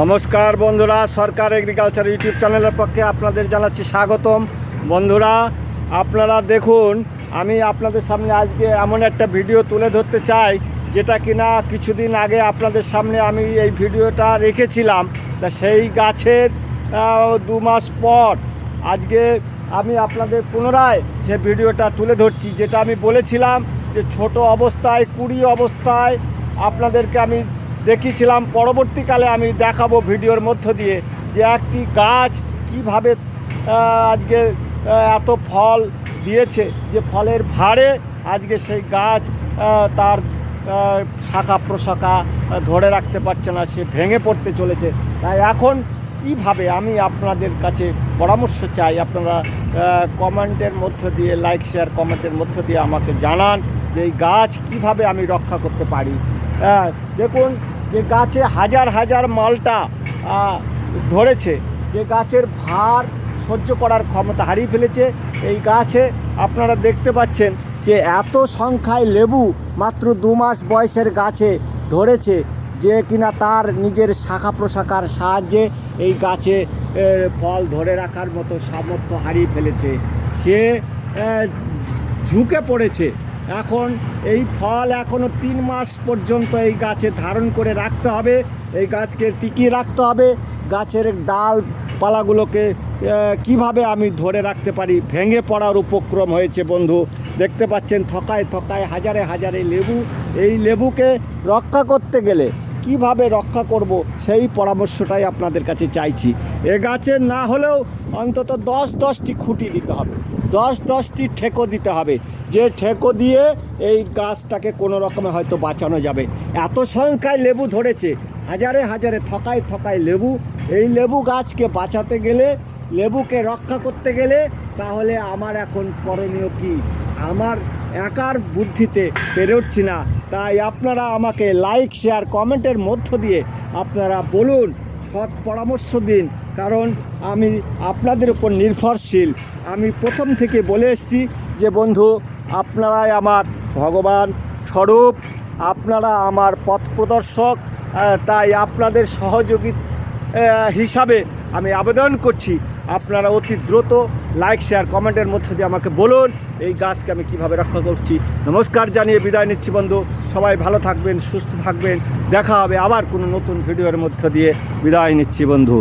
নমস্কার বন্ধুরা, সরকার agriculture YouTube চ্যানেলের পক্ষে আপনাদের জানাচ্ছি স্বাগতম। বন্ধুরা, আপনারা দেখুন, আমি আপনাদের সামনে আজকে এমন একটা ভিডিও তুলে ধরতে চাই, যেটা কিনা কিছুদিন আগে আপনাদের সামনে আমি এই ভিডিওটা রেখেছিলাম। তা সেই গাছের দু মাস পর আজকে আমি আপনাদের পুনরায় সে ভিডিওটা তুলে ধরছি, যেটা আমি বলেছিলাম যে ছোট অবস্থায়, কুড়ি অবস্থায় আপনাদেরকে আমি দেখিয়েছিলাম। পরবর্তীকালে আমি দেখাবো ভিডিওর মধ্য দিয়ে যে একটি গাছ কীভাবে আজকে এত ফল দিয়েছে যে ফলের ভারে আজকে সেই গাছ তার শাখা প্রশাখা ধরে রাখতে পারছে না সে ভেঙে পড়তে চলেছে। তাই এখন কীভাবে আমি আপনাদের কাছে পরামর্শ চাই আপনারা কমেন্টের মধ্য দিয়ে লাইক শেয়ার কমেন্টের মধ্য দিয়ে আমাকে জানান যে এই গাছ কীভাবে আমি রক্ষা করতে পারি। হ্যাঁ, দেখুন যে গাছে হাজার হাজার মালটা ধরেছে, যে গাছের ভার সহ্য করার ক্ষমতা হারিয়ে ফেলেছে। এই গাছে আপনারা দেখতে পাচ্ছেন যে এত সংখ্যায় লেবু মাত্র দু মাস বয়সের গাছে ধরেছে, যে কিনা তার নিজের শাখা প্রশাখার সাহায্যে এই গাছে ফল ধরে রাখার মতো সামর্থ্য হারিয়ে ফেলেছে। সে ঝুঁকে পড়েছে। এখন এই ফল এখনও তিন মাস পর্যন্ত এই গাছে ধারণ করে রাখতে হবে। এই গাছকে টিকিয়ে রাখতে হবে। গাছের ডাল পালাগুলোকে কীভাবে আমি ধরে রাখতে পারি? ভেঙে পড়ার উপক্রম হয়েছে বন্ধু। দেখতে পাচ্ছেন থকায় থকায় হাজারে হাজারে লেবু। এই লেবুকে রক্ষা করতে গেলে কীভাবে রক্ষা করব সেই পরামর্শটাই আপনাদের কাছে চাইছি। এ গাছের না হলেও অন্তত দশ দশটি খুঁটি দিতে হবে। দশ দশটি ঠেকো দিতে হবে। যে ঠেকো দিয়ে এই গাছটাকে কোনো রকমে হয়তো বাঁচানো যাবে। এত সংখ্যায় লেবু ধরেছে। হাজারে হাজারে থকায় থকায় লেবু। এই লেবু গাছকে বাঁচাতে গেলে, লেবুকে রক্ষা করতে গেলে তাহলে আমার এখন করণীয় কি? আমার একার বুদ্ধিতে পেরে উঠছি না। তাই আপনারা আমাকে লাইক শেয়ার কমেন্টের মধ্য দিয়ে আপনারা বলুন, সৎ পরামর্শ দিন। কারণ আমি আপনাদের উপর নির্ভরশীল। আমি প্রথম থেকে বলে এসেছি যে, বন্ধু, আপনারাই আমার ভগবান স্বরূপ। আপনারা আমার পথ প্রদর্শক। তাই আপনাদের সহযোগী হিসাবে আমি আবেদন করছি। আপনারা অতি দ্রুত লাইক শেয়ার কমেন্টের মধ্যে দিয়ে আমাকে বলুন এই গাছকে আমি কীভাবে রক্ষা করছি। নমস্কার জানিয়ে বিদায় নিচ্ছি বন্ধু। সবাই ভালো থাকবেন, সুস্থ থাকবেন। দেখা হবে আবার কোনো নতুন ভিডিওর মধ্য দিয়ে। বিদায় নিচ্ছি বন্ধু।